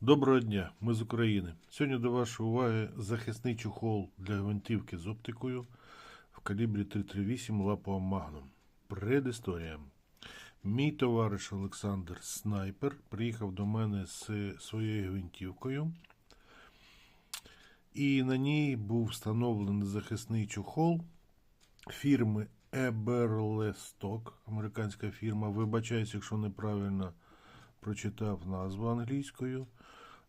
Доброго дня, ми з України. Сьогодні до вашої уваги захисний чохол для гвинтівки з оптикою в калібрі 338 лапова Magnum. Предісторія. Мій товариш Олександр Снайпер приїхав до мене з своєю гвинтівкою, і на ній був встановлений захисний чохол фірми Eberlestock, американська фірма. Вибачаюсь, якщо неправильно прочитав назву англійською.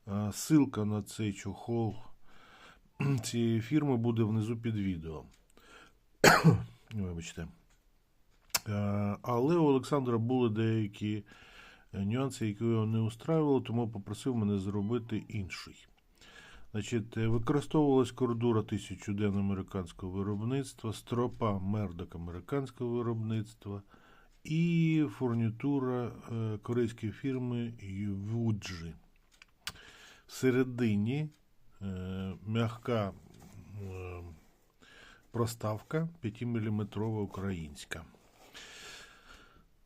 А, Ссылка на цей чохол цієї фірми буде внизу під відео. Вибачте. Але у Олександра були деякі е, нюанси, які його не устраювали, тому попросив мене зробити інший. Значить, е, використовувалась кордура 1000 ден американського виробництва, стропа мердок американського виробництва і фурнітура е, корейської фірми Вуджі. Всередині е, м'яка е, проставка 5-мм українська.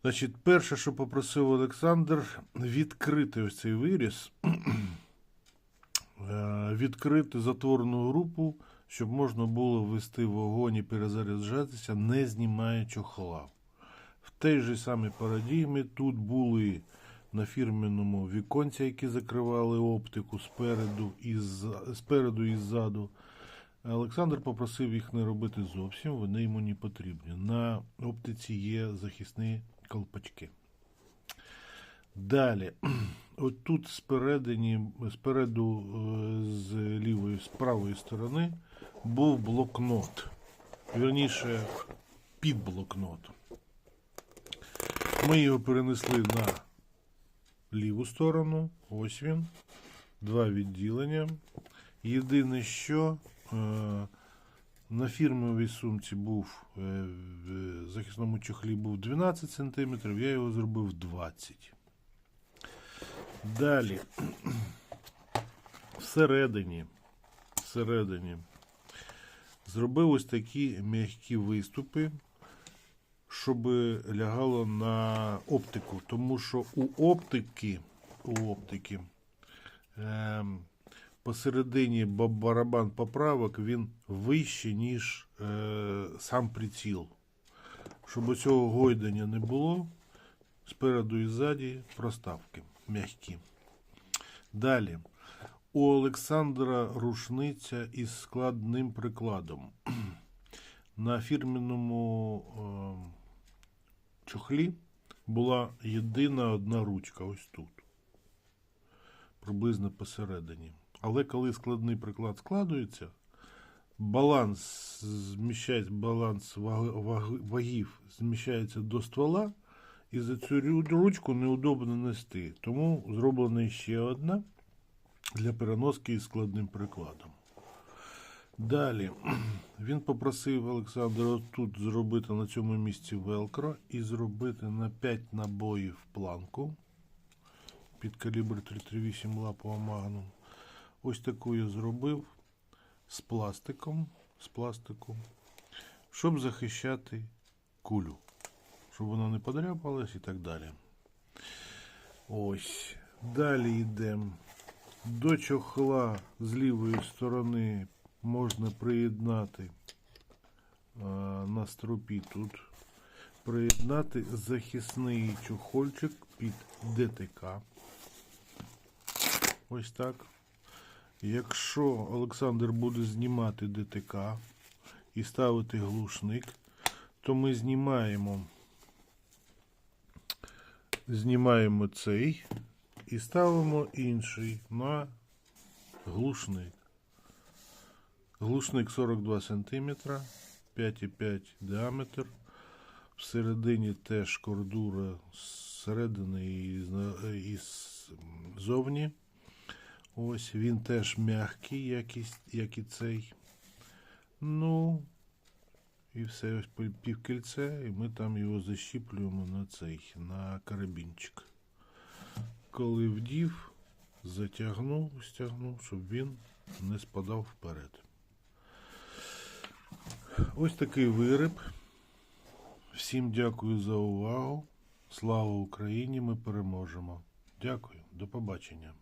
Значить, перше, що попросив Олександр, відкрити ось цей виріз, е, відкрити затворну групу, щоб можна було ввести вогонь і перезаряджатися, не знімаючи чохла. В тій же самій парадігмі тут були на фірменному віконці, які закривали оптику спереду і, спереду і ззаду. Олександр попросив їх не робити зовсім, вони йому не потрібні. На оптиці є захисні колпачки. Далі, от тут спередині, спереду е, з лівої, з правої сторони був блокнот. Вірніше, під блокнот. Ми його перенесли на ліву сторону. Ось він. Два відділення. Єдине, що е, на фірмовій сумці був е, в захисному чохлі був 12 см, я його зробив 20. Далі. Всередині. Всередині. Зробив ось такі м'які виступи щоб лягало на оптику. Тому що у оптики, у оптики ем, посередині барабан поправок він вищий, ніж е, сам приціл. Щоб цього гойдання не було, спереду і ззаді проставки м'які. Далі. У Олександра рушниця із складним прикладом. На фірменному е, чохлі була єдина одна ручка ось тут. Приблизно посередині. Але коли складний приклад складується, баланс зміщається, баланс ваг- ваг- вагів зміщається до ствола, і за цю ручку неудобно нести. Тому зроблена ще одна для переноски із складним прикладом. Далі він попросив Олександра тут зробити на цьому місці велкро і зробити на 5 набоїв планку під калібр 338 лапова магнум. Ось таку я зробив з пластиком, з пластику, щоб захищати кулю, щоб вона не подряпалась і так далі. Ось. Далі йдемо. До чохла з лівої сторони можна приєднати а, на стропі тут. Приєднати захисний чохольчик під ДТК. Ось так. Якщо Олександр буде знімати ДТК і ставити глушник, то ми знімаємо, знімаємо цей і ставимо інший на глушник. Глушник 42 см, 5,5 діаметр. Всередині теж кордура зсередини і ззовні. Ось він теж м'який, як і, цей. Ну, і все півкільце, і ми там його защіплюємо на цей, на карабінчик. Коли вдів, затягнув, стягнув, щоб він не спадав вперед. Ось такий виріб. Всім дякую за увагу. Слава Україні! Ми переможемо. Дякую, до побачення.